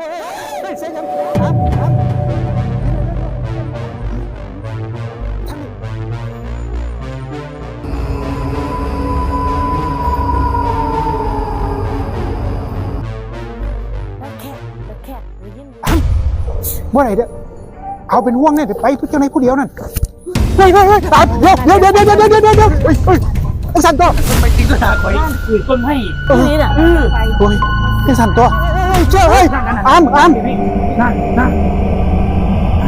เฮ้ยเสียงยังอ้ามอ้ามเมื่อไหร่เด้อเอาเป็นห่วงเนี่ยเดี๋ยวไปเจ้าในผู้เดียวนั่นเฮ้ยเฮ้ยเฮ้ยอ้าเดี๋ยวเดี๋ยวเดี๋ยวเดี๋ยวเดี๋ยวเดี๋ยวเดี๋ยวเฮ้ยเฮ้ยไอ้สันตัวไปจริงก็หาคอยคืนต้นให้ตรงนี้น่ะโอ้ยไอ้สันตัว ฮ้ยเจ้าเฮ้ยอ้ามอ้ามนั่นนั่น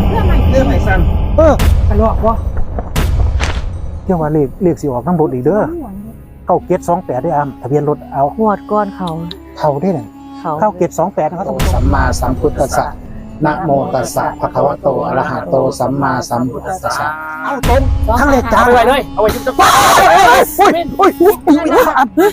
เรื่องใหม่เรื่องใหม่สั่นเออทะเลาะวะเดี๋ยวว่าเลขเลขสิออกน้ำรถอีกเด้อเก้าเกตสองแปดได้อามทะเบียนรถเอาหวดก้อนเขาเข้าได้หนึ่งเขาเข้าเกตสองแปดนะครับท่านผู้ชมสัมมาสัมพุทธัสสะนะโมตัสสะภะคะวะโตอะระหะโตสัมมาสัมพุทธัสสะเอาตรงทั้งเลขจ้าเอาไว้เลยเอาไว้ชุบจะฟ้าโอ้ยโอ้ยโอ้ย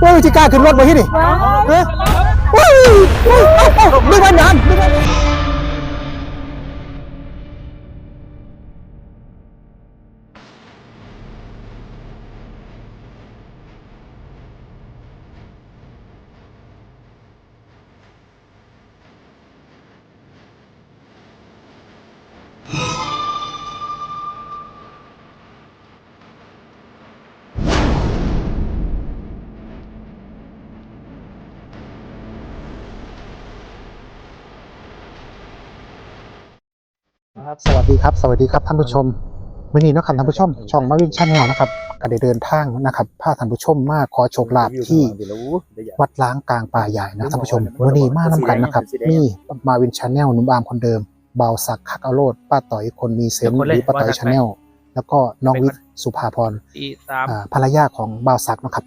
โอ้ยจิกล้าขึ้นรถมาที่นี่ว้าว เฮ้ยโอ้ยโอ้ยเอ้ยนึกว่าน้ำนึกว่า ครับสวัสดีครับ สวัสดีครับท่านผู้ชมวันนี้นะครับท่านผู้ชมช่องมาวินชั่นแนลนะครับก็ได้เดินทางนะครับพาท่านผู้ชมมาขอโชคลาภที่วัดล้างกลางป่าใหญ่นะท่านผู้ชมวันนี้มานํกันนะครับนี่มาวินชั่นแนลหนุ่มอามคนเดิมเบาสักคักเอาโลดป้าต่อยคนมีเซนส์หรือป้าต่อยชาแนลแล้วก็น้องวิทย์สุภาพรอีสามอ่าภรรยาของเบาสักนะครับ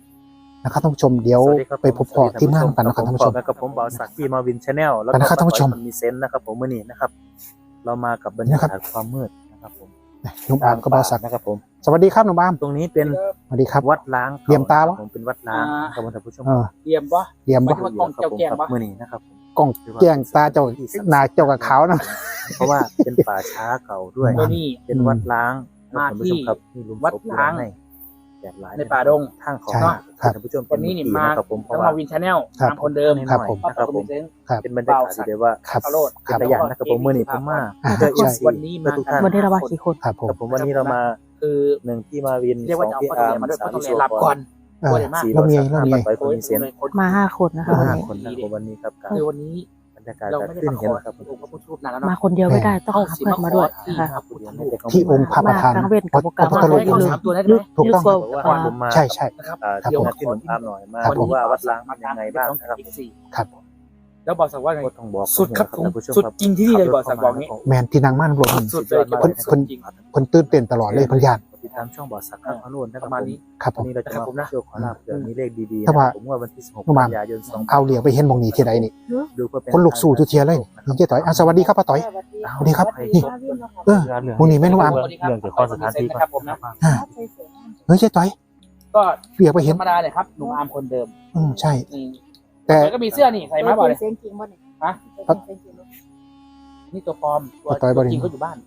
นะครับท่านผู้ชมเดี๋ยวไปพบพอที่ม่านกันนะครับท่านผู้ชมกับผมบ่าวสักที่มาวินชาแนลแล้วไปนะครับท่านผู้ชมมีเซนต์นะครับผมมื่อนี้นะครับ เรามากับบรรยากาศความมืดนะครับผมหนุ่มอามกับเบาสักนะครับผม สวัสดีครับหนุ่มอามตรงนี้เป็นสวัสดีครับวัดล้างเหลี่ยมตาวะผมเป็นวัดล้างครับผมท่านผู้ชมเออเยี่ยมปะเยี่ยมไม่ปะใช่ว่ากล้องเจ้าแก่งปะมื่อนี้นะครับผมกล้องแจ้งตาเจ้าหนาเจ้ากับขาวนะเพราะว่าเป็นป่าช้าเก่าด้วยตัวนี้เป็นวัดล้างมาท่านผู้ชที่ครับมีหลุมวัดศพล้างใน แดดหลายในป่าดงทางของใช่ครับ ท่านผู้ชมวันนี้นี่มาครับผมเพต้อราะงว่ามาวินชาแนลครับตามคนเดิมครับผมป้าครับผมเซนครับ เป็นบรรยากาศที่เรียกว่าครับ เอาโลดครับเป็นตัวอย่างนะครับผมมื่อนี้ผมมาอ่าเจอใช่ FC วันนี้มาทุกท่านวันนี้เราว่ากี่คนครับผม ครับผมวันนี้เรามาคือหนึ่งที่มาวินเรียกสว่าองจะเอาที่ข้าวอาเหนียวร์มมาด้วยสาข้ามวเหนีที่ยวหลับก่อน เออสี่เรามีบริษัทเรามีห้าไปคนมีเซนมาห้าคนนะคะมาวันห้านี้คนนะครับผมวันนี้ครับการคือวันนี้ บรรยากาศเราการไม่ได้ขึ้นมาขเห็นอครับผมองค์พระพุทธรูปนานแล้วมาเนาะคนเดียวไม่ได้ต้องหาเพื่อนมาด้วยนะคะที่องค์พระประธานมากลางเว้นกับพระพุทธรูปเข้าสามตัวได้ไหมถูกต้องยูบอกว่าอ่าผมมาใช่ใช่ นะครับอ่าครับที่ผมวัดที่หนุ่มอาร์มหน่อยมาครับผมดูว่าวัดล้างเป็นยังไงบ้างนะครับผมครับ แล้วบอกสักว่าไง ก็ต้องบอกสุดครับผมท่านผู้ชมสุดครับจริงที่นี่เลยบอกสักบอกนี้ แมนที่นางม่านรวม สุดเลยเพิ่นเพิ่นจริงเพิ่นตื่นเต้นตลอดเลยเพิ่นญาติ ติดตามช่องบอสสักข้างพนุ่นนะคปรับระมาณผมนี้ครับผวันมนี้เราจะมาครับผมนะโชว์ขอลาบเผื่อมีเลขดีๆแต่ว่าผมว่าวันที่16ประมาณกันยายน2เอาเหลียวไปเห็นหมองนี้ที่ใดนี่ดูเพื่อเป็นคนลุกสู่ทุกเทียเลยนี่เจ๊ต่อยอะสวัสดีครับป้าต่อย สวัสดีครับนี่ เออพรุ่งนี้แม่นว่าเรื่องเกี่ยวกับสถานที่ครับผมนะอ่าเฮ้ยเจ๊ต่อยก็เรียกไปธเห็นรรมดาเลยครับหนุ่มอาร์มคนเดิมอืมใช่ นี่แต่แต่ก็มีเสื้อนี่ใส่มาบ่อยเลยเซ็นจริงบ่เนี่ยฮะครับ นี่ตัวปลอมตัวต่อยบ่ตัวได้ จริงก็อยู่บ้าน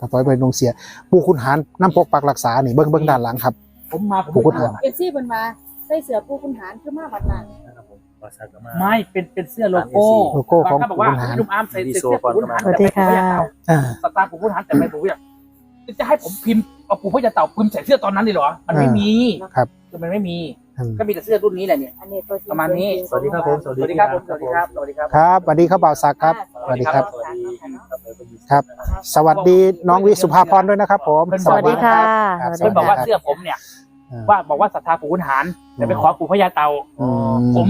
ป้าต่อยไปลงเสียผู้คุณหารน้ำปกปักรักษานี่เบิ้งเบิ้งด้านหลังครับ ผมมาผมผมก็ถาม เอฟซีเพิ่นมาใส่เสื้อผู้คุณหารคือมาบัดนั้นนะครับผมบอสสักก็มา ไม่เป็นเป็นเสื้อโลโก้โลโก้ของบางท่านบอกว่าผู้คุณหารหนุ่มอาร์มใส่เสื้อผู้คุณหารสวัสดีค่ะ อ่าสตาร์ผู้คุณหารแต่ไม่ผมอยากจะให้ผมพิมพ์เอาปู่พระยาเต่าพิมพ์ใส่เสื้อตอนนั้นเลยเหรอ มันไม่มีครับ คือมันไม่มีอืม ก็มีแต่เสื้อรุ่นนี้แหละเนี่ย อันนี้ตัวจริงประมาณนี้ สวัสดีครับผมสวัสดีครับผมสวัสดีครับสวัสดีครับ ครับสวัสดีครับบ่าวศักดิ์ครับสวัสดีครับ สวัสดีครับครับสวัสดีน้องวิสุภาพรด้วยนะครับผม สวัสดีค่ะครับสเพิ่นวัสบอกดีว่าค่ะเสื้อผมเนี่ยอ่าว่าบอกว่าศรัทธาปู่คุณหารแต่ไปขอปู่พระยาเต่าอื ผม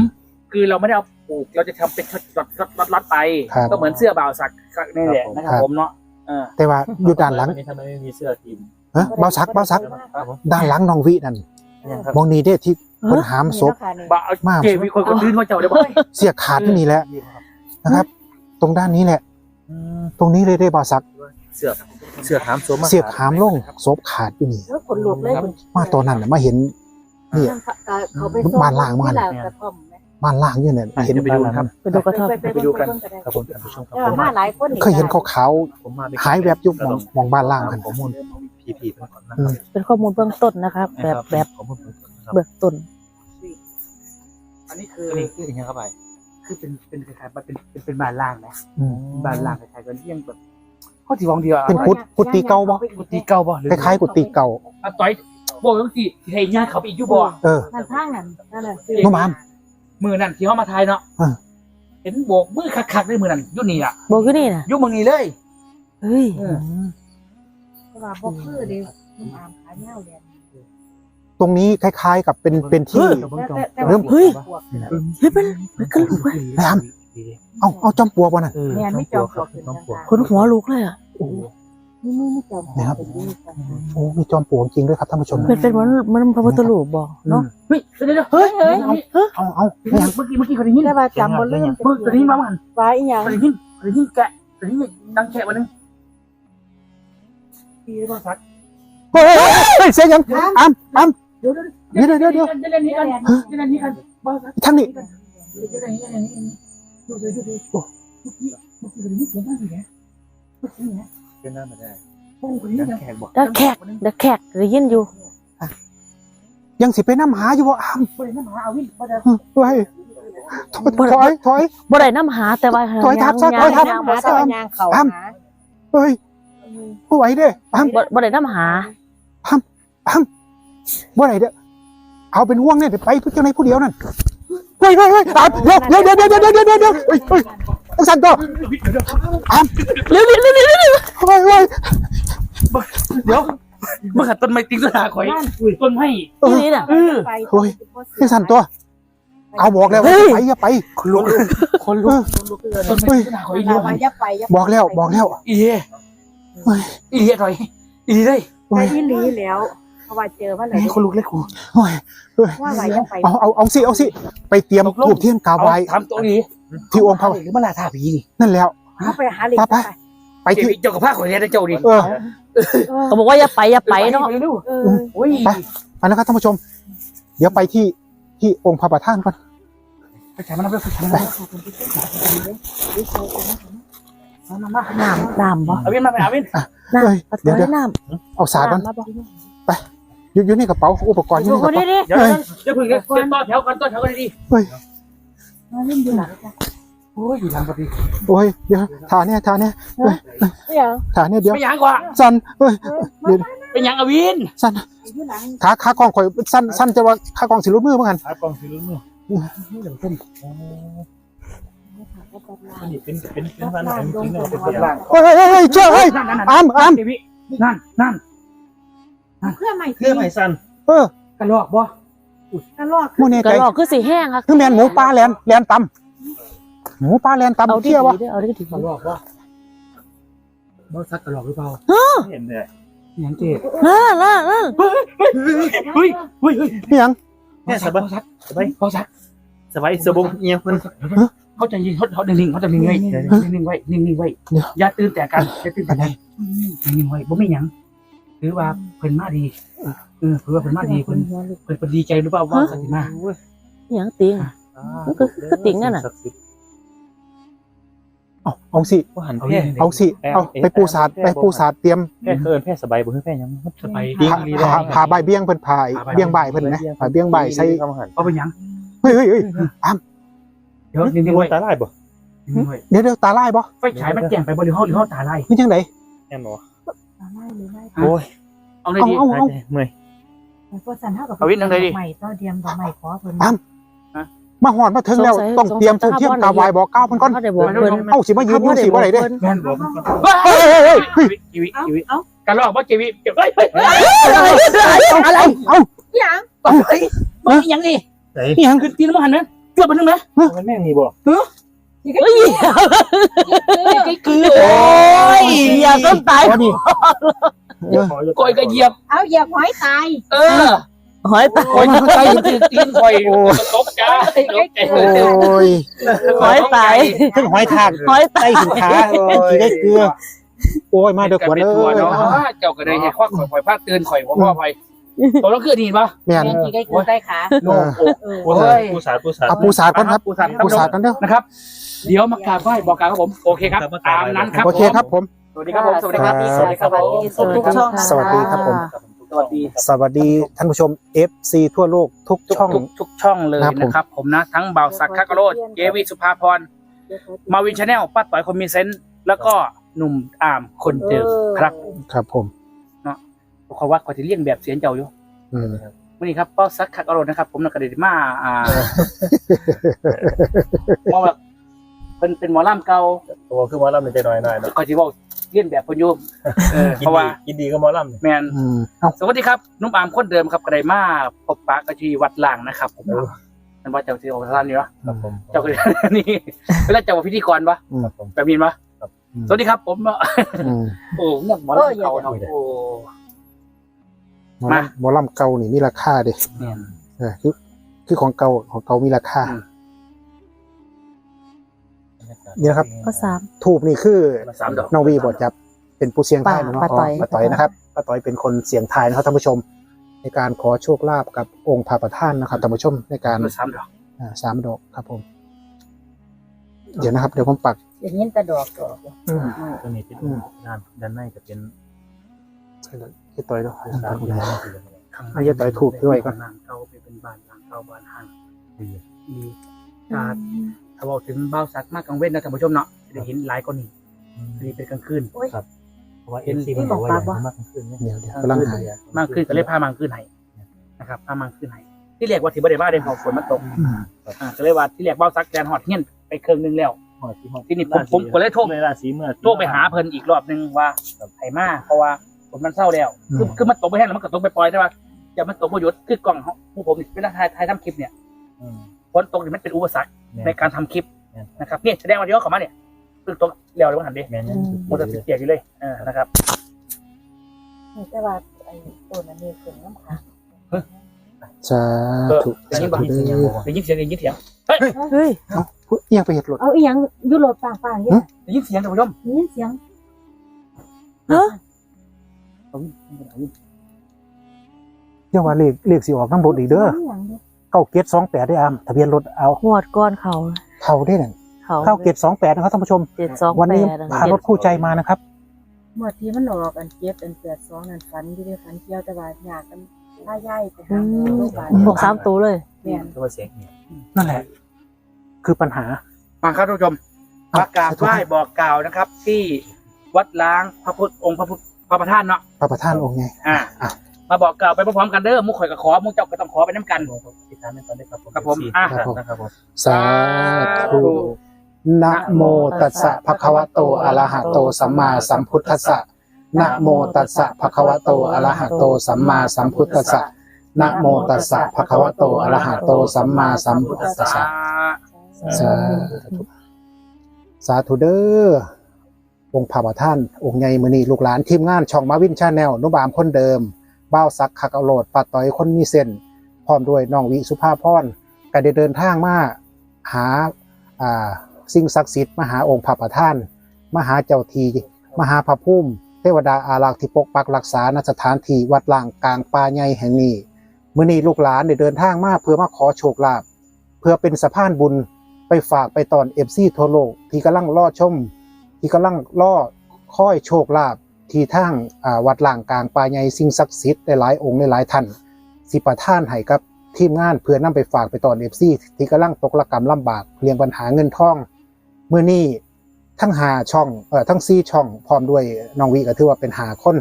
คือเราไม่ได้เอาปลูกเราจะทำเป็นล็อตล็อตล็อตล็อตไป ครับก็เหมือนเสื้อบ่าวสักนี่แหละนะครับผมเนาะเออแต่ว่าอยู่ด้านหลังทำไมไม่มีเสื้อทีมฮะบ่าวศักดิ์บ่าวศักดิ์ครับผมด้านหลังน้องวินั่นยังครับมองนี้เด้ที่ เพิ่นหามศพบ้าเอามาก เจวีคนคนอื่นว่าเจ้าได้บ่ เสียขาดที่นี่แหละนะครับ ตรงด้านนี้แหละอืมตรงนี้เลยได้บ่สัก เสือกเสือกหามโซมาเสียบหามลงศพขาดอยู่นี่แล้วขนลุกเลยมาตอนนั้นน่ะมาเห็นนี่เขาไปบ้านล่างมัน ที่กระท่อมไหมบ้านล่างอยู่เนี่ยเห็นไปดูนะครับเป็นดูกระท่อมไปดูกัน ครับผมท่านผู้ชมครับเอผอมมาหลายคนเคยเห็นขาวผมมาๆหายแวบอยุบมองมองบ้านล่างกัน ข้อมูลพีพีก่อนนะครับเป็นข้อมูลเบื้องต้นนะครับ แบบแบบ ข้อมูลเบื้องต้นนะครับ เบื้องต้น อันนี้คืออันนี้คืออย่างไรครับไป คือเป็นเป็นคล้ายๆเป็นเป็นเป็นบ้านล่างนะอืมบ้านล่างคล้ายๆกันเลี้ยงแบบข้อที่วางเดียวอะเป็นกุดกุฏิเก่าบ่กุฏิเก่าบ่หรือคล้ายๆกุฏิเก่าอะต่อยบอกว่าสิเฮียย่างเขาไปอีกอยู่บ่เออนั่นทางนั้นนั่นน่ะสิน้องมามมือนั่นที่เขามาทายเนาะอ่าเห็นโบกมือคักๆด้วยมือนั่นอยู่นี่อะบอกอยู่นี่นะอยู่เมืองนี้เลยเฮ้ยเออเพราะว่าบ่คือเด้นุ่มอามขาเหี่ยวเรียน ตรงนี้คล้าย ๆ กับเป็นเป็นที่ แต่แต่แต่เริ่มเฮ้ย เฮ้ยเป็นเป็นกระลูกเลยแรมเอาเอาจอมปลวกวะน่ะเออแม่ไม่จอมปลวกต้องปลวกคนหัวลุกเลยอะนี่นี่นี่จอมปลวกนะครับเป็นนี่ค่ะโอ้มีจอมปลวกจริงด้วยครับท่านผู้ชมเป็นเป็นเหมือนเหมันพระพุทธรูปบอกเนาะเฮ้ยเดี๋ยวเดี๋ยวเฮ้ยเฮ้ยเอาเอาเมื่อกี้เมื่อกี้เขาได้ยินแต่ว่าจำบ่ลืมเมื่อกี้ได้ยินมามันว่าอีหยังเขาได้ยินเขาได้ยินแกะเขาได้ยินดังแกะวันนึงพี่บ้าสักเฮ้ยเฮ้ยเสียงยังอ้ามอ้าม เดี๋ยวเดี๋ยวเดี๋ยวเดี๋ยวเดี๋ยวจะเล่นนี้กันจะเล่นนี้กันบ้าทั้งนี้จะเล่นนี้กันดูดูดูดูโอ้เมื่อกี้เมื่อกี้เขาได้ยินเสียงอะไรเนี่ยเมื่อกี้เนี่ยเดินหน้ามาได้ดักเสียงแขกบอกดักแขกดักแขกได้ยินอยู่ยังสิไปน้ำหาอยู่บ่อ้ามบริษัทมหาวิทย์บริษัทเฮ้ยถอยถอยบ่ได้น้ำหาแต่ว่าถอยทับซะยางถอยทับยางหาแต่ว่ายางเขาหาเฮ้ยบ่ไหวเด้อ้ามบ่ได้น้ำหาอ้าม บ่ไหวเด้อเอาเป็นห่วงเนี่ยเดี๋ยวไปผู้เจ้าในผู้เดียวนั่นเฮ้ยเฮ้ยเฮ้ยอ้ามเดี๋ยวเดี๋ยวเดี๋ยวเดี๋ยวเดี๋ยวเดี๋ยวเดี๋ยวเฮ้ยเฮ้ยต้องสั่นตัวอ้ามเร็วเร็วเร็วเร็วเร็วเฮ้ยเฮ้ยเดี๋ยวเมื่อขัดต้นไม้ติ้งสนาข่อยต้นไม้ที่นี่น่ะเออไปเฮ้ยต้องสั่นตัวเอาบอกแล้วว่าไปอย่าไปคนลุกคนลุกต้นไม้ติ้งสนาข่อยไปเลี้ยวอย่าไปอย่าไปบอกแล้วบอกแล้วอีเหี้ยอีเหี้ยถอยอีเลยไปที่ลีแล้วเพ ราะว่าเจอมาเลยคนลุกเลยกูโอ้ยว่าว่าอย่าไปเอาเอาเอาสิเอาสิไปเตรียมทูบเทียนกาไว้ทำตัวนี้ที่องค์พระหรือมาลาท่าผีนี่นั่นแล้วเขาไปหาเหล็กไปไปไปเจ้าที่เจ้ากับผ้าข่อยเนี่ยเจ้าดิเออเขาบอกว่าอย่าไปอย่าไปเนาะเออโอ้ยไปนะครับท่านผู้ชม เดี๋ยวไปที่ที่องค์พระประธานก่อนไปฉายมันเอาไปฉายมันมามาน้ำน้ำบ่เอาวินมาไปเอาวินน้เอ้ยำเอาเดี๋ยวถเดี๋อยยวน้ำเอาสาดก่อนน้ำมาบ่ อยู่อยู่ในกระเป๋าอุปกรณ์อยู่ดูในกระดิเป๋าดิเดี๋ยวเดี๋ยวพึ่งเดี๋ยวต่อแถวกันต่อแถวกันดีมาเล่นอยู่หลังจ้ะโอ้ยอยู่ทางพอดีโอ้ยเดี๋ยวทาเนี่ยทาเนี่ยไม่เอาทาเนี่ยเดี๋ยวไม่ยังกว่าสั้นเอ้ยเป็นยังอวินสั้นอยู่หลังขาขากองข่อยสั้นสั้นจะว่าขากองสิรุดมือเหมือนกันหากองสิลุ้นมือนี่เป็นเป็นเป็นวันเป็นจริงเลยเป็นตัวอย่างเฮ้ยเฮ้ยเฮ้ยเจ้าเฮ้ยนั่นนั่นอ้ามอ้ามเจวินั่นนั่น เพื่อไม่เครื่องไม้สั้นเออกระลอกบ่กระลอกหมูเนี่ยกระไก่หลอกคือสีแห้งครับคือแมนหมูปลาแลนแลนตำหมูปลาแลนเอาตำที่เที่ยววะดีเอาที่ดีกระลอกบ่บ่ซักกระลอกหรือเปล่าเห็นเลยยังเจ๊น่าน่าน่าเฮ้ยเฮ้ยเฮ้ยนี่ยังเนี่ยสบายซักสบายเขาซักสบายสบงเอียงเพิ่นเขาจะยิงเขาเขาจะนิ่งเขาจะนิ่งไว้นิ่งไว้นิ่งไว้อย่าตื่นแต่กันอย่าตื่นแต่กันนิ่งไว้บ่มีหยัง หรือว่าเพิ่นมาดีเออเพิ่นว่าเพิ่นมาดีเพิ่นเพิ่นดีใจหรือเปล่าว่าสันติมาอหย่างติงมันก็คือติ่งนั่นน่ะเอาเอาสิว่าหันแพร่เอาสิเอาไปปูสาดไปปูสาดเตรียมแพร่เคินแพร่สบายบ่คือแพร่ยังสบายพาพาพาใบายเบี้ยงเพิ่นพายเบี้ยงใบายเพิ่นนะพาเบี้ยงใบายใส่คำหันเอาเป็นหยังเฮ้ยเฮ้ยเฮ้ยเดี๋ยวนิ่งนี่ๆว่าไว้ตาลายบ่นิ่งๆไว้เดี๋ยวเดี๋ยวตาลายบ่ไฟฉายมันแจ้งไปบริห้องหรือห้องตาไล่นี่จังไดแน่นบ่ ไม่เลยไม่โอ้ยเอาเลยดีเอาเอาเมื่อยเพราะสันเท่ากับเอาวินนั่งเลยดิ ใหม่ต่อเดียมต่อใหม่ขอเพิ่นมาหอดมาถึงแล้วต้องเตรียมทูบเทียมกาวายบอกก้าวเพิ่นก่อนเขาได้บอกเพิ่น เอ้าสิมายืนอยู่สิบ่ได้เด้แม่นบอกเฮ้ยเฮ้ยเฮ้ยเฮ้ยจีวิเอาจีวิเอากันลอกว่าจีวิเฮ้ยเฮ้ยอะไรเอ้าอย่างเฮ้ยมันยังนี่นี่ยังคือตีนมันหันไหมเกือบมันนึงไหมมันแม่งนี่บ่เฮ้ยไอ้คือโอ้ยอย่าต้นตายนี่เออก้ อยก็เหยียบเอาเหยียบหอยตายเออหอยตายโอ้ยใจตื่นตีนคอยตกใจตกใจโอ้ยหอยตายทั้งหอยทากหอยตาไต้ยสินค้าขี่ได้เกลือโอ้ยมาเด้อขวัญเป็นเอ้ตัวยเนาะเจ้าก็ได้เห็นข้อข่อยข่อยพาตื่นข่อยว่าพ่อไป ตัวเราคือดีป่ะแม่นแม่กี่ได้คือได้ขา โล่งอกเออปูสาดปูสาดปูสาดเอาปูสาดก่อนครับปูสาดปูสาดกันเด้อนะครับ เดี๋ยวมากราบไหว้บอกกล่าวครับผม โอเคครับตามนั้นครับโอเคครับผม สวัสดีครับผม สวัสดีครับครับสวัสดีครับผม สวัสดีครับสวัสดีครับผม สวัสดีสวัสดีท่านผู้ชม FC ทั่วโลกทุกทุกช่อง ทุกทุกช่องเลยครับผม นะครับ ผมนะ ทั้งเบาสักคักกะโรดเจวิสุภาพร มาวินชาแนลป้าต่อยคนมีเซนส์แล้วก็หนุ่มอามคนเดิมครับ ครับผม ขอว่าขอจะเลี่ยงแบบเสียงเจ้าอยู่อืมวันนี้ครับป้าสักคักกะโรดนะครับ ผมนักกระเด็นมาอ่าหมอแบบเป็นเป็นหมอลำเก่าตัวคือหมอลำในใจน้อยหน่อยเนาะขอที่ว่าเลี่ยนแบบเพนอยุเออกิเพนราะดีว่ากินดีก็หมอลำเนี่ยแมนอืมเอ้าสวัสดีครับนุ่มอามคนเดิมครับกระไดมาพบปะกันที่วัดล่างนะครับผมนั่นว่าเจ้าที่องค์ท่านนี่วะครับผมเจ้าก็นี่เวลาเจ้าว่าพิธีกรปะครับผมแบบนี้ปะอืมสวัสดีครับ ผมอืมโอ้เนี่ยหมอลำเก่าเนาะโอ้ หมอมา ลำหมอลำเก่านี่มีราคาเด้แม่น เออคือคือของเก่าของเก่ามีราคา อืมนี่นะครับ ก็สาม ทูบนี่คือมาสามดอก น้องวีบทจับ เป็นผู้เสียงทายป้าเนาะป้าต่อย ป้าต่อยนะครับป้าต่อยเป็นคนเสียงทายนะครับท่านผู้ชม ในการขอโชคลาภกับองค์พระประธานนะครับท่านผู้ชมในการมาสามดอกอ่าสามดอกครับผม เดี๋ยวนะครับเดี๋ยวผมปัก อย่างนี้แต่ดอกดอกอืมตัวนี้เป็นด้านด้านในจะเป็น ใช่เลยให้ต่อยด้วยด้านที่ข้างอะอย่าต่อยถูกด้วยก่อนหลังเก่าไปเป็นบ้านหลังเก่าบ้านห่างดีการถ้าบอกถึงเบ้าสักมากกลางเว้นนะท่านผู้ชมเนาะจะได้เห็นหลายกว่านี้นี่เป็นกลางคืนเพราะว่าเอ็นซีมันบอกว่าอย่างนี้มากขึ้นเนี่ยเดี๋ยวเดี๋ยวกำลังหายมากขึ้นก็เลยพามากขึ้นให้นะครับพามากขึ้นให้ที่เรียกว่าที่บริบาได้พอฝนมันตกอืมอ่าก็เลยว่าที่เรียกเบ้าซักแกนหอดเงี้ยนไปเครื่องนึงแล้วที่นี่ผมผมก็เลยโทรในราศีเมื่อโทรไปหาเพิ่นอีกรอบนึงว่าไห้มาเพราะว่า ฝนมันเศร้าแล้วคือคือมันตกไปแห้งแล้วมันก็ตกไปปล่อยใช่ป่ะจะมันตกประโยชน์คือกล่องของผู้ผมเวลาถ่ายถ่ายทำคลิปเนี่ยฝนตกนี่มันเป็นอุปสรรคในการทำคลิปนะครับเนี่ยแสดงว่าเดี๋ยวเขามาเนี่ยเพิ่งตกแล้วเลยว่าหันดิแม่นหมดแต่เปียกอยู่เลยเออนะครับแต่ว่าไอ้ตัวนั้นนี่คือน้ำขาสาธุได้ยิสานบ่ธุเด้อได้ยินเสียงได้ยินเสียงเฮ้ยพูดเอียงไปเห็ดรถเอาอีหยังยุโรปต่างๆเนี่ยได้ยินเสียงท่านผู้ชมนี่เสียงเฮ้ ยเรียกว่าเลขเลขสิออกน้ำรถอีกเด้ออีหยังเนี่ยเก้าเกตสองแปดได้อามทะเบียนรถเอาหวดก้อนเขาเขาได้นั่นเขาเก้าเกตสองแปดนะครับท่านผู้ชม เจ็ดสองวันแปนี้ดพารถคู่ใจมานะครับ เมื่อที่มันออกอันเจ็บอันเปียดสองอันฝันที่ได้ฝันเที่ยวแต่ว่าอยากกันล่าย่ายไปหาหมอโรงพยาบาลหกสามตัวเลยเนี่ย ตัวเสียงเนี่ยนั่นแหละ คือปัญหา มาครับท่านผู้ชมมากราบไหว้บอกกล่าวนะครับ ที่วัดล้างพระพุทธองค์พระพุทธ พระประธานเนาะพระประธานองค์ไงอ่าอะ มาบอกกล่าวไปพร้อมๆกันเด้อมุกข่อยกับขอมุกเจ้าก็ต้องขอไปน้ำกันติดตามในตอนนี้ครับผมครับผมอะนะครับผมสาธุนะโมตัสสะภะคะวะโตอะระหะโตสัมมาสัมพุทธัสสะนะโมตัสสะภะคะวะโตอะระหะโตสัมมาสัมพุทธัสสะนะโมตัสสะภะคะวะโตอะระหะโตสัมมาสัมพุทธัสสะสาธุสาธุเด้อ องค์พระประธาน องค์ใหญ่มือนีลูกหลานทีมงานช่องมาวินชาแนลนุบามคนเดิมบ้าวซักคักเอาโหลดปัดต่อยคนมีเส้นพร้อมด้วยน้องวิสุภาพรก็ได้เดินทางมาหาอ่าสิ่งศักดิ์สิทธิ์มาหาองค์พระประธานมาหาเจ้าทีมหาพระพุ่มเทวดาอารักษ์ที่ปกปักรักษาณสถานที่วัดล่างกลางป่าใหญ่แห่งนี้มือนีลูกหลานได้เดินทางมาเพื่อมาขอโชคลาภเพื่อเป็นสะพานบุญไปฝากไปตอนเอฟซีทั่วโลกที่กำลังรอชม ที่กำลังรอค่อยโชคลาภที่ทางวัดล่างกลางป่าใหญ่สิ่งศักดิ์สิทธิ์หลายองค์หลายท่านสิประท่านให้กับทีมงานเพื่อนำไปฝากไปตอนเอฟซีที่กำลังตกระกรรมลำบากเรียงปัญหาเงินทองเมื่อนี้ทั้งหาช่องเอ่อทั้งซีช่องพร้อมด้วยน้องวีก็ถือว่าเป็นหาคน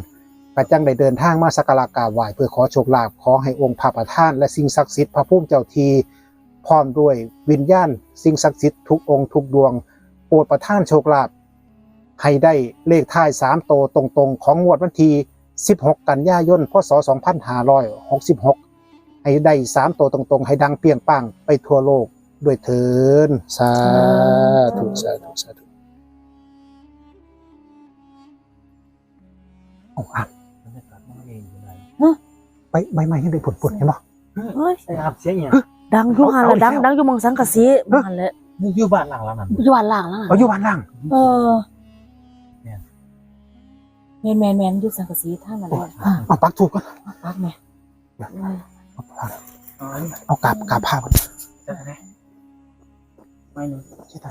กระจังได้เดินทางมาสักการะกราบไหว้เพื่อขอโชคลาภขอให้องค์พระประธาน และสิ่งศักดิ์สิทธิ์พระพุ่มเจ้าทีพร้อมด้วยวิญญาณ สิ่งศักดิ์สิทธิ์ทุกองค์ทุกดวงโปรดประทานโชคลาภ ให้ได้เลขท้าย3โตวตรงๆ ของงวดวันที่ 16 กันยายน พศ 2566 ให้ได้3โตวตรงๆ ให้ดังเปรียงปังไปทั่วโลกด้วยเถินสาธุสาธุสาธุโอ้อะบรรยากาศมันเองอยู่ไหนใบใบไม้ยังได้ผลๆเห็นปะเฮ้ยครับเสียงเนี่ยดังอยู่หันละดังดังอยู่เมืองสังกะสีหันเลยอยู่บ้านหลังแล้วนั่นอยู่บ้านล่างแล้วเอาอยู่บ้านล่างเออเนี่ย แมนแมนแมนอยู่สังกะสีท่านอะไรเอาปักถูกก่อนปักแม่อ๋อนี่เอากราบกราบผ้าก่อนจะไหนไม่หนึ่งใช่ไหม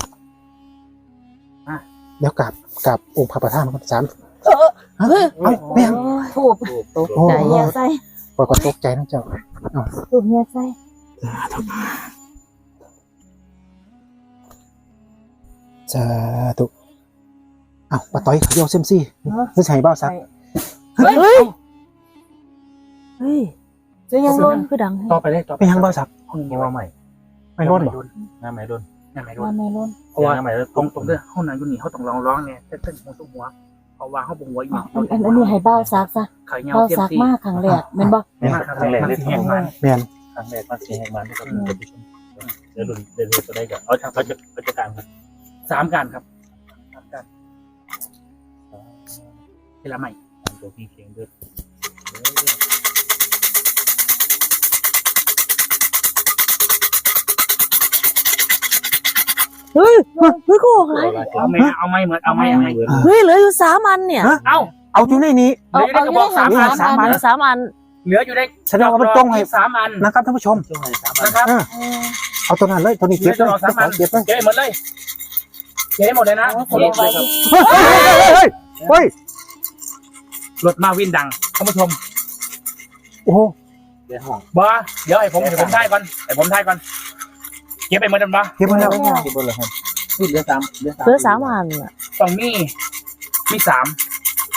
เดี๋ยวกราบกราบองค์พระประธานก่อนสามเฮ้ยเอาไม่ยังถูกตกโอ้ใจเฮียใส่ปล่อยก่อนตกใจนะเจ้าถูกเฮียใส่สาธุเอาปะต้อยเขาโยเซยมซี่ไม่ใช่บ้าซัก เฮ้ย เฮ้ยจะยังเสีล้ยนงคือดังต่อไปเลยต่อไปไม่ยังบ้าซักห้องยังว่าว่าใหม่ไม่ร้อนหรอหน้าใหม่โดนยังไงว่าด้วยไม่ล้นเพราะว่าหน้าใหม่แล้วตรงตรงเด้อห้องนั้นอยู่นี่เขาต้องร้องร้องเนี่ยเต้นเต้นหัวตุ้มหัวเอาวางเขาบงหัวอีกอันอันอันนี้ให้เบ้าซักซะไข่เงาเบ้าเทียมซักซีมากครั้งแรกแม่นบ่เนี่ยครั้งแรกมันเลยสิแห้งมันแมนครั้งแรกมันเสียงแห่งมันนะครับท่านผู้ชมเดี๋ยวรุ่นเดี๋ยวรุ่นจะได้กันเอาเขาจะเขาจะการครับสามการครับ เวลาใหม่ตามตัวพี่เคียงด้วยเฮ้ยเฮ้ยก็ออกไรเอาไม่เอาไม่เหมือนเอาไม่เอาไม่เฮ้ยเหลืออยู่สามอันเนี่ยเอ้าเอาอยู่ในนี้เหลืออยู่ในกระบอกสามอันสามอันเหลือสามอันเหลืออยู่ในแสดงว่ามันตรงให้สามอันนะครับท่านผู้ชมช่วงไหนสามนะครับเอาตัวนั้นเลยตัวนี้เหลืเก็อบเลยจะรอสามอันเก็บเลยเก็บหมดเลยเก็บหมดเลยนะเก็บไว้เฮ้ยเฮ้ยเฮ้ย รถมาวินดังท่านผู้ชม โอ้โหเดี๋ยวห้องบ้าเดี๋ยวให้ผมเดี๋ยวผมถ่ายก่อนให้ผมถ่ายก่อนเก็บไปหมดแล้วบ้าเก็บมาแล้วที่บนเลยครับนี่เดือสามเดือสามเหลือสามอันอะต้องมีมีสาม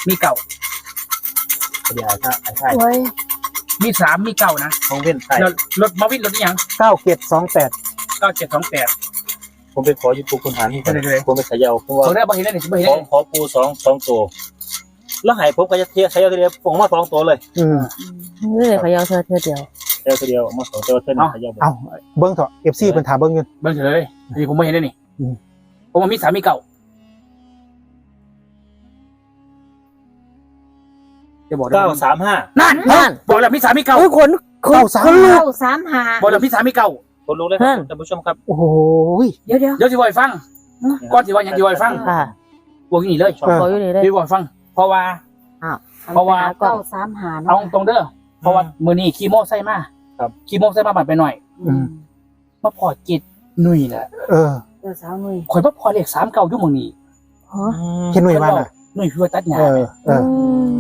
มีเก่าเดี๋ยวถ้าไอ้ใช่โอ้ยมีสามมีเก่านะห้องเว้นใส่แล้วรถมาวินรถนี่ยังเก้าเก็บสองแปดเก้าเจ็ดสองแปดผมไปขอยูทูบคนหานี่เดี๋ยวๆผมไปขยาวเพราะว่าเขาได้บางทีได้หนึ่งบางทีขอได้ขอปูสองสองตัว แล้วหายผมก็จะเทียบใช้เอาทีเดียวผมมาสองตัวเลยอืมเฮ้ยขยาวเธอเธอเดียวเทียบทีเดียวมาสองตัวเท่านั้นขยาวเอาเบิ้งเถอะเอฟซีเป็นถามเบิ้งเงินเบิ่งเฉยเลยนี่ผมไม่เห็นได้นี่อืมผมว่ามีสามมีเก่าจะบอกได้เก้าสามห้านั่นนั่นบอกแล้วมีสามมีเก่าโอ้ยขนขนเก้าสามขนลุกเก้าสามหาบอกแล้วมีสามมีเก่าคนรู้เลยครับท่านผู้ชมครับโอ้โหเดี๋ยวเดี๋ยวเดี๋ยวสิบอยฟังก่อนสิบอยยังสิบอยฟังค่ะวงนี้เลยขออยู่นี่เลยสิบอยฟัง เพราะว่า เพราะว่า เก้าสามหาเอาตรงเด้อเพราะว่ามือนี้คีโมใส่มาครับ คีโมใส่มาบัดไปหน่อยอืม มาพอจิตหนุ่ยน่ะเออเก้าสาวหนุ่ยข่อยมาพอเลขสามเก่าอยู่มือนี้ฮะเห็นหน่วยมันอะ หนุ่ยคือว่าตัดหญ้าเออ เออ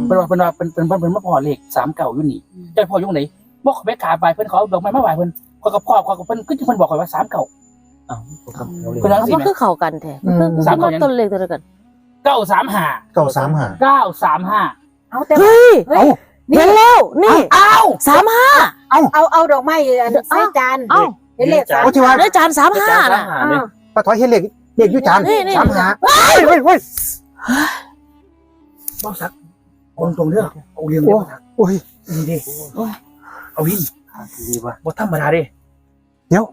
เป็นว่าเป็นว่าเป็นเป็นเป็นมาพอเลขสามเก่าอยู่นี่แต่พออยู่ไหนบอกเขาไปกราบไหว้เพิ่นเขาเอาดอกไม้มาไหว้เพิ่นเขาก็พ่อเขาก็เพิ่นก็จะเพิ่นบอกข่อยว่าสามเก่า อ้าวผมก็เอาเลยเพิ่นเอาเอาสิมันแม่คือเข่ากันแท้อืม มันสามคือเข่ายังต้นเล็กตัวเดียวกัน เก้าสามห้าเก้าสามหาเก้าสามห้าเอาแต่เฮ้ยเฮ้ยเห็นแล้วนี่อ้าวสามห้าเอาเอาดอกไม้อันใส่จานเอ้าเห็นเลขสามโอ้ที่ว่าได้จานสามห้าน่ะอ้าวปะถอยเห็นเหล็กเหล็กอยุจานนี่นี่สามหาเฮ้ยเฮ้ยเฮ้ยบอกสักคนตรงเด้อเอาเรียงเดียวสักโอ้ยดีดิเอาหินดีป่ะบ่ธรรมดาเด้เดี๋ยว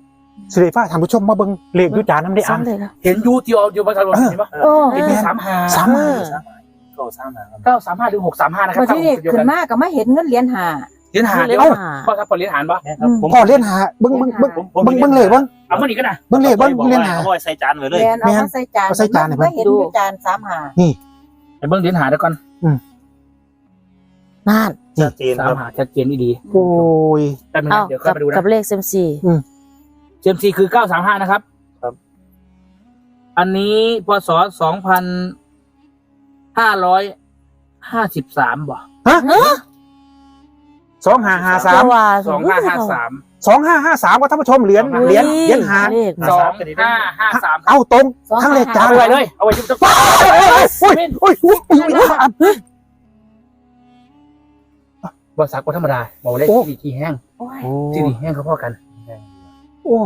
สิริฟ้าท่านผู้ชมมาเบิ้งเหล็กอยุจานน้ำได้สาอ่ามนเลยนะเห็นอยู่ที่เอาอยู่บนถนนเห็นปะโอ้เห็นมีสามห้าสามห้า ก็สามหาครับเก้าสามห้าหรือหกสามห้านะครับมาที่นี่ขึ้นมาก็มาเห็นเงินเหรียญหาเหรียญหาเรีเดี๋ยยกวว่าพ่อครับพอเหรียญหารปะนะครับผมพ่อเล่นหาเบิ้งเบิ้งเบิ้งผมผมเบิ้งเบิ้งเหล็กเบิ้งเอามานี่ก็นะเบิ้งเหล็กเบิ้งบอกเล่นว่าหาเอาไว้ใส่จานไว้เลยเหรียญเอามาใส่จานเอาใส่จานให้เพิ่นไม่เห็นอยู่จานสามหาไอ้เบิ้งเหรียญหาเดี๋ยวก่อนนั่นชัดเจนสาครัมบ หาชัดเจนดีโอ้ย ๆแต่มันเอ้าเดี๋ยวค่อกัยบไปดูนะกับเลขเซมซี เจมซีคือเก้าสามห้านะครับ ครับ อันนี้พศสองพันห้าร้อยห้าสิบสามบ่สองห้าห้าสามว่าสองห้าห้าสามสองห้าห้าสามว่าท่านผู้ชมเหรียญเหรียญเหรียญหาเลขสองห้าห้าสามเอาตรงทั้งเหล็กจานเอาไว้เลยเอาไว้ที่จะโอ้ยโอ้ยโอ้ยโอ้ยโอ้ยบริษัทก็ธรรมดาบอกเลยโอ้ที่ดีที่แห้งโอ้ยที่ดีแห้งเขาพ่อกัน โอ้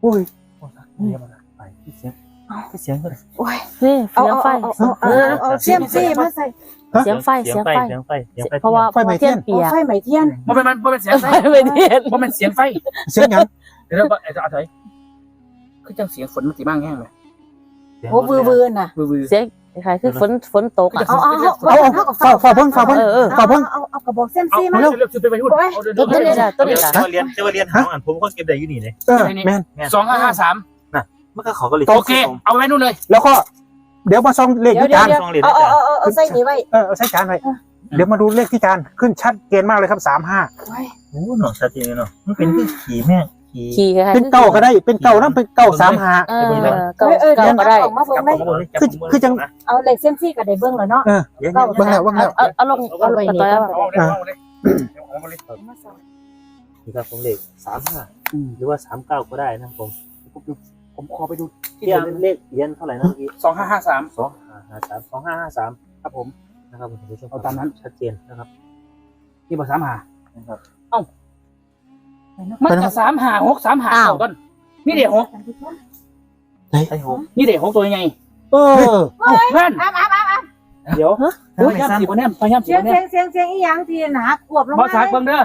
โอ้ยเรียกมาไปที่เสียงที่เสียงก็โอ้ยนี่เอาเสียงเอาไฟเอาเอาเอาเอาเสียมซี่มาใส่เสียงไฟเสียเสีงยงไฟไฟเสียงไฟเสียงไฟเพราะว่าไฟไหม้เทียนเปียกไฟไหม้เทียนมันเป็นมันมันเป็นเสียงไฟไฟไม่เทียนมันเป็นเสียงไฟเสียงหยังเดี๋ยวเราก็เอาถอยคือจังเสียงฝนมันสีบ้างแห้งไหมโอ้วือวือน่ะวือวือเสียง คล้ายๆคือฝนฝนตกอะเอาเอาเอาเอาฝากฝากเพิ่งฝากเพิ่งเออเออฝากเพิ่งเอาเอากระบอกเส้นเอาซี่มามาเร็วเร็วจะไปไปหุ้นเอาเดินต้นนี้จ้ะต้นนี้จ้ะเรียนจะมาเรียนหาอ่านผมก็เก็บได้อยู่นี่เลยเออแมนสองห้าห้าสามมันก็เขาก็เลยโอเคเอาไว้นู่นเลย แล้วก็เดี๋ยวมาส่องเลขเดี๋ยวที่เดี๋ยวจานเดี๋ยวเอาเอาเอาเอาใส่นี่ไว้เออเอาใส่จานไว้เดี๋ยวมาดูเลขที่จานขึ้นชัดเจนมากเลยครับสามห้าโอ้หนอชัดเจนเลยเนาะมันเป็นคือขี่แม่ ขี่ขี่คล้ายๆเป็นเก้าก็ได้เป็นเก้านั่นเป็นเก้าสามห้าเออเก้าเออเออเก้าเดี๋ยวก็ได้ออกมาเบิ่งได้คือคือจังเอาเหล็กเส้นซี่กับได้เบิ่งแล้วเนาะเออเบิ่งแล้วเบิ่งแล้วเอาเอาลงเอาลงกันต่อแล้วเอาเลยเอาเลยเอาเลยนี่ครับผมเลขสามห้าหรือว่าสามเก้าก็ได้นะครับผมผมขอไปดูที่ที่เดิมเลขเรียนเท่าไหร่นะเมื่อกี้สองห้าห้าสามสองห้าห้าสามสองห้าห้าสามครับผมนะครับผมท่านผู้ชมเอาตามนั้นชัดเจนนะครับนี่บอกสามหานะครับ มันจะสามหาหกสามหาเท่ากันนี่เด็กหกไอ้หกนี่เด็กหกตัวยังไงเออเพื่อนอ้ามอ้ามอ้ามเดี๋ยวพยายามสีบนแนมพยายามสีเสียบงนแนเสียมงเสียงเสียงอีหยังที่หนาขวบลงบอมาสากเบิ้งเด้อ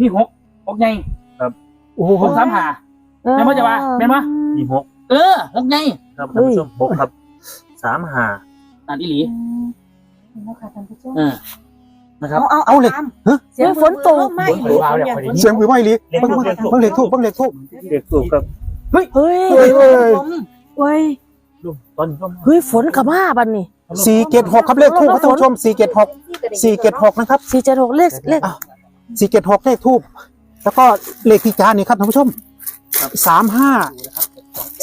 นี่หกหกไงโอ้โหหกสามหา แม่นบ่จะว่าแม่นบ่นี่หกเออหกไงครับท่านผู้ชมหกครับสามห้านั่นอีหลีนะคะท่านผู้ชมเออ นะครับเอาเอาเอาเลยเสียงฝนตกไม่ฝนตกเอาแล้วเสียงวิวไหวลีเบิ่งเบิ่งเบิ่งเลขทูบเบิ่งเลขทูบเด็กสูบกับเฮ้ยเฮ้ยเฮ้ยเว้ยลูกตอนนี้ก็เฮ้ยฝนกับมาบัดนี้สี่เจ็ดหกครับเลขทูบครับท่านผู้ชมสี่เจ็ดหกสี่เจ็ดหกนะครับสี่เจ็ดหกเลขเลขสี่เจ็ดหกเลขทูบแล้วก็เลขที่จานนี่ครับท่านผู้ชมสามห้า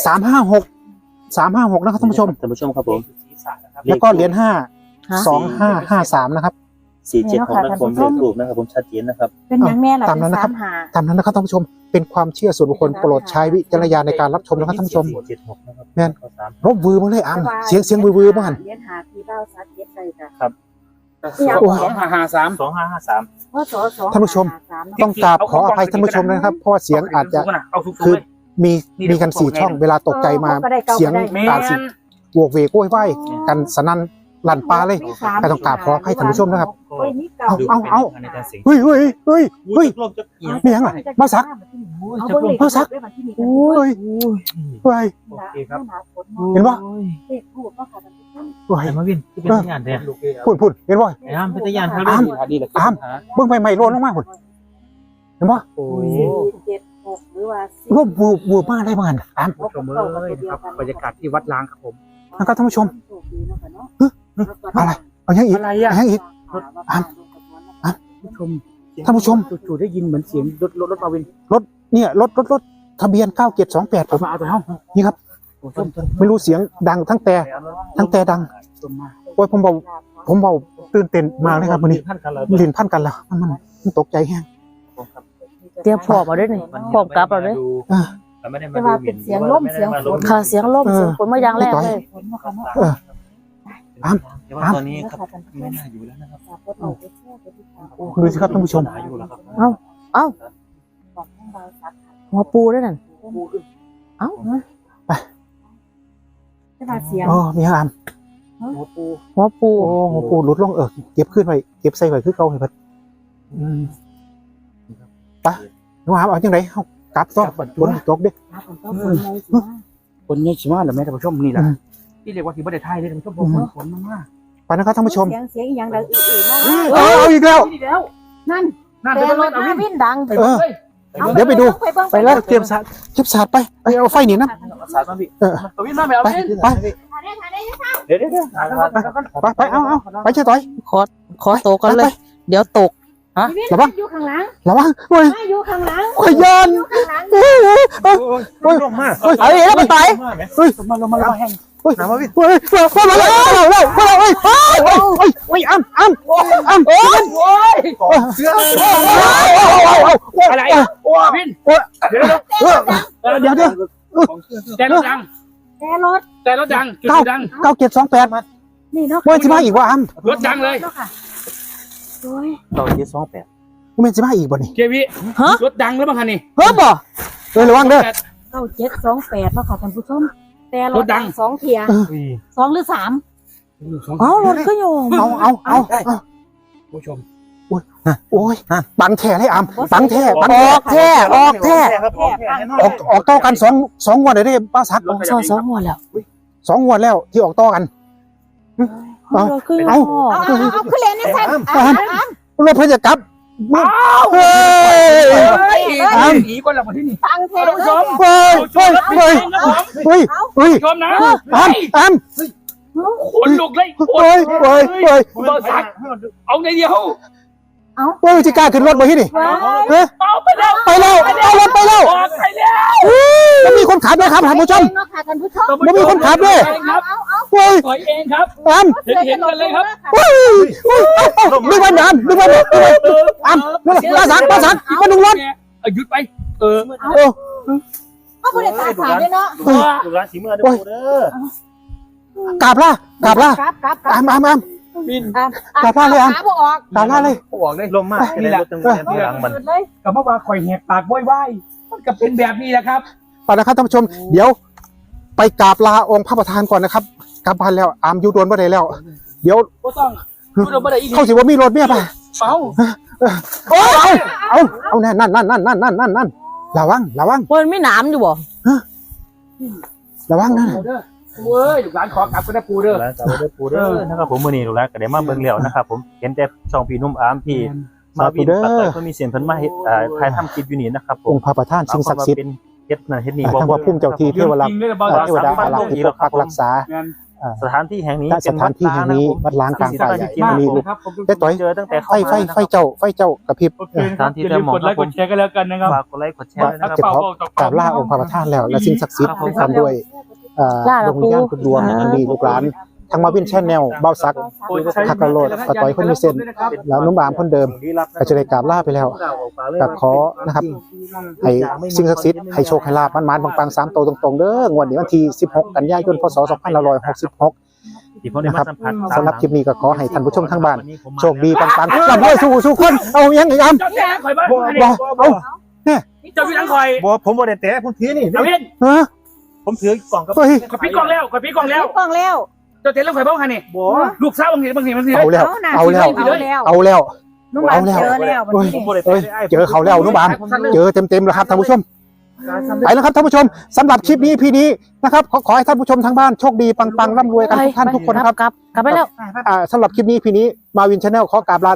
สามห้าหกสามห้าหกนะครับท่านผู้ชมท่านผู้ชมครับผมแล้วก็เหรียญห้าสองห้าห้าสามนะครับ สี่เจ็ดหกนะครับผมเลขถูกนะครับผมชัดเจนนะครับเป็นอย่างแม่ล่ะตามนั้นนะครับเป็สหาตามนั้นนะครับท่านผู้ชมเป็นความเชื่อส่วนบุคคลโปรดใช้วิจารณญาณในการรับชมนะครับท่านผู้ชมเจ็ดหกนะครับแม่นข้อสามรบวือมาเลยอ่ำเสียงเสียงวือวือบ้านเลี้ยนหาที่เบ้าซักเย็ดใส่จ้ะสองห้าห้าสามสองห้าห้าสามเพราะสอสอท่านผู้ชมหสามเนาะต้องกราบขออภัยท่านผู้ชมนะครับ เพราะว่าเสียงอาจจะเอาสูงๆคือเลยมีมีกันสี่ช่องเวลาตกใจมาก็ได้เก่าเสียงก็ได้แม่อาจสินโวกเวกโว้ยไหวกันสนั่น ลั่นปลาเลย ไปต้องกราบขอให้ท่านผู้ชมนะครับ เอาเอาเอาเฮ้ยเฮ้ยเฮ้ยเฮ้ยมีอย่างไรมาสักมาสักโอ้ยเฮ้ยเห็นปะโอ้ยมาวินเป็นงานแท้พูดพูดเห็นปะไอ้อามเป็นยานเขาเลยอามเบื้องไปใหม่โลนลงมาพุ่นเห็นปะโอ้ยร่วมบูบูบ้าได้บ้างครับผู้ชมเอ้ยครับบรรยากาศที่วัดล้างครับผมแล้วก็ท่านผู้ชม โชคดีเนาะค่ะเนาะเฮ้ยอะไรเอายังอีกอะไรอะเอายังอีกอ้ามผู้ชมท่านผู้ชม จู่ๆได้ยินเหมือนเสียงรถรถรถมาวินเนี่ยรถรถรถทะเบียน9728ผผมมมาเอาตัวห้องนี่ครับผู้ชมไม่รู้เสียงดังทั้งแต่ทั้งแต่ดังชมมาโอ้ยผมเบาผมเบาตื่นเต้นมากเลยครับวันนี้ท่านกันแล้วลิ้นพันกันแล้วมันมันมันตกใจแฮงเตรียมพร้อมเอาด้วยนี่พร้อมกลับเอาด้วยอ่าไม่ได้มาแต่ว่าเป็นเสียงล่มเสียงฝน ค่ะเสียงลมเสียงฝนมาอย่างแรกเลยฝนเนาะค่ะเนาะเออแต่ว่าตอนนี้ครับค่ะท่านผู้ชไม่มน่าอยู่แล้วนะครับฝากกดไลค์กดแชร์กดติดตามดูสิครับท่านผู้ชม หาอยู่แล้วครับเอ้า เอ้าบอกทางเราซักค่ะหัวปูด้วยนั่น เอ้าแต่ว่าเสียงโอ้มีฮามหัวปู หัวปูโอ้โหปูหลุดลงเออเก็บขึ้นไว้เก็บใส่ไว้คือเก่าให้เพิ่นอืมไปน้องหามเอาจังไดเฮากลับต่อบนตกเด้ครับผมก็ฝนเลยสิว่าคนนี้ชิมาหรือไม่ท่านผู้ชมนี่แหละอืม ที่เรียกว่าที่บัตรไทยเลยท่านผู้ชมผมว่าฝนมันมากไปนะครับท่านผู้ชมเสียงเสียงอีหยังดังอีๆมากเอาเอาอีกแล้ว นี่แล้วนั่นนั่นแต่เป็นรรถถเอามาวินวินดังเอออาเดี๋ยวไปดูไปเบิ่งไปแล้วเตรียมสาดเก็บสาดไปไปเอาไฟหนีนะ สายมาพี่เออเอาวินมาไปเอาไปวินไปเดี๋ยวเดี๋ยวเดี๋ยวไปไปเอาเอาไปเชื่อต่อย ขอขอโตวกันเลย เดี๋ยวตกวินระวัง อยู่ข้างหลังระวังเฮ้ยมาอยู่ข้างหลังขยันอยู่ข้างหลัง เฮ้ยเฮ้ยเฮ้ยโอ้ยลงมากเฮ้ยเอาอีกแล้วไปต่อยเฮ้ยมาลงมาลงมาแห้ง น้ำมาพี่เฮ้ยเรามาเลยเราเราเฮ้ยเฮ้ยเฮ้ยเฮ้ยอ้ำอ้ำอ้ำโอ้ยโอ้ยเสืออะไรวินเดี๋ยวเดี๋ยวเดี๋ยวแต่รถดังแต่รถแต่รถดังจุดดังเก้าเจ็ดสองแปดมานี่เนาะโอ้ยจะมาอีกว่าอ้ำรถดังเลยโอ้ยเก้าเจ็ดสองแปดกูเป็นจะมาอีกบ่นี่เกวีฮะรถดังแล้วบ้างคันี่เฮ้ยบ่เออระวังเด้อเก้าเจ็ดสองแปดมาค่ะท่านผู้ชม แต่รรถถดัดังงสองเทียสองหรือสามเอ้ารถก็อยู่เอาเอาเอาเอาผู้ชมโอ้ยปังแท้เลยอ้ำปังแท้ปังอแท้อกแท้ออกแท้ครับผมแค่แน่นอนออกออกต่อกันสองสองงวดเลยได้ป้าซักออกซอยสองหัวแล้วสองงวดแล้วที่ออกต่อกันเอาขึ้นเอาเอาเอาเอาขึ้นเลนนี่แซ่อามรถเพิ่นจะกลับ เฮ้ยเฮ้ยหนีก่อนละมาที่นี่ฟังเทท่านผู้ชมเฮ้ยเฮ้ยเฮ้ยเฮ้ยเฮ้ยชมนะอามอามขนลุกเลยเฮ้ยเฮ้ยเฮ้ยเบอร์สักเอาในเดียว เฮ้ยจิกล้าขึ้นรถมาที่นี่เฮ้ยเอาไปแล้วไปแล้วเอารถไปแล้วออกไปแล้วมันมีคนขับไหมครับท่านผู้ชม เนาะค่ะท่านผู้ชมมันมีคนขับด้วยครับเฮ้ยถอยเองครับอามเห็นเห็นกันเลยครับเฮ้ยเฮ้ยนึกว่าน้ำนึกว่าน้ำอามมาสักมาสักมาดึงรถหยุดไป เออโอ้เขาบ่ได้ตาขายด้วยเนาะดูร้านสีเมื่อเด้อปูเด้อกราบล่ะกราบล่ะครับครับครับ อามอามอาม บินกลับบ้านเลยอะขาบ่ออกกราบล่ะเลยออกเลยลมมากจะได้รถตั้งแต่ที่หลังมันเลยกับเมื่อวานข่อยแหกปากว้อยๆมันก็เป็นแบบนี้แหละครับไปนะครับท่านผู้ชม เดี๋ยว ไปกราบลาองค์พระประธานก่อนนะครับกลับบ้านแล้วอามอยู่โดนบ่ได้แล้ว เดี๋ยวก็ต้องดูเราไม่ได้อีกเข้าสิว่ามีรถเมียป่ะเป้าโอ้เอา เอาเอาแน่นั่นนั่นนั่นนั่นนั่นนั่นนั่นระวังระวังมันไม่หนามอยู่บ่ระวังนะ เด้อเว้ยลูกหลานขอกลับก็ได้ปูเด้อร้านกลับเด้อปูเด้อนะครับผมมื้อนี้ดูแลก็ได้มาเบิ่งแล้วนะครับผมเห็นแต่ช่องพี่นุ่มอามพี่มาวินปัตตอยก็มีเสียงเพิ่นมาเฮ็ดอ่าถ่ายทำคลิปอยู่นี่นะครับผอมงค์พระประธานสิ่งศักดิ์สิทธิ์เป็นเฮ็ดนั่นเฮ็ดนี่อ่าทั้งว่าพุ่มเจ้าที่เทวรักษ์จริงเลยบอลเอ่อเทวดาอารักษ์ที่ปกปักรักษาสถานที่แห่งนี้ณสถานที่แห่งนี้วัดล้างกลางป่าใหญ่มากมีลูกครับผมได้ต่อยเจอตั้งแต่ไฟไฟไฟเจ้าไฟเจ้ากระพริบโอเคครับอย่าลืมกดไลค์กดแชร์กันแล้วกันนะครับฝากกดไลค์กดแชร์นะคเก็รับบเขากราบลาองค์พระประธานแล้วและสิ่งศักดิ์สิทธิ์ทำด้วย อ่าดวงวิญญาณคุณดวงอันดีลูกหลานทางมาวินแชนแนลเบ้าซักทักกะโลดกะต่อยคนมีเส้น แล้วนุ่มอามคนเดิมก็จะได้กราบลาไปแล้วก็ขอนะครับให้สิ่งศักดิ์สิทธิ์ให้โชคให้ลาบมันมานๆปังๆสามโตวตรงๆเด้องวดนี้วันที่ 16 กันยายนพศ2566ที่ผมได้มาสัมผัสสำหรับคลิปนี้ก็ขอให้ท่านผู้ชมทางบ้าน โชคดีปังๆร่ำรวยสู้สู้คน เอายังไงอามเจ้าแย่ข่อยบ้านบ่เอาเจ้าพี่นังข่อยบ่ผมบ่ได้แตะผมถือนี่ เอาเล่น ฮะ ผมถือกล่องกับเฮ้ยข่อยปีกองแล้วข่อยปีกองแล้วกล้องแล้ว เจ้าเต็นแล้วข่อยบ้างไงนี่บ่ลูกสาวบางทีบางทีบางทีเอาแล้ว เอาแล้ว เอาแล้วเอาแล้ว นุ่มอันเจอแล้วเฮ้ยผมบ่ได้เอ้ยแตะเจอเขาแล้วนุ่มอามเจอเต็มๆแล้วครับท่านผู้ชม ไปแล้วครับท่านผู้ชมสำหรับคลิปนี้พี่นี้นะครับขอขอให้ท่านผู้ชมทางบ้านโชคดีปังๆร่ำรวยกันทุกท่านทุกคนนะครับกลับกลับไปแล้ว อ่าสำหรับคลิปนี้พี่นี้มาวินชาแนลขอกราบลา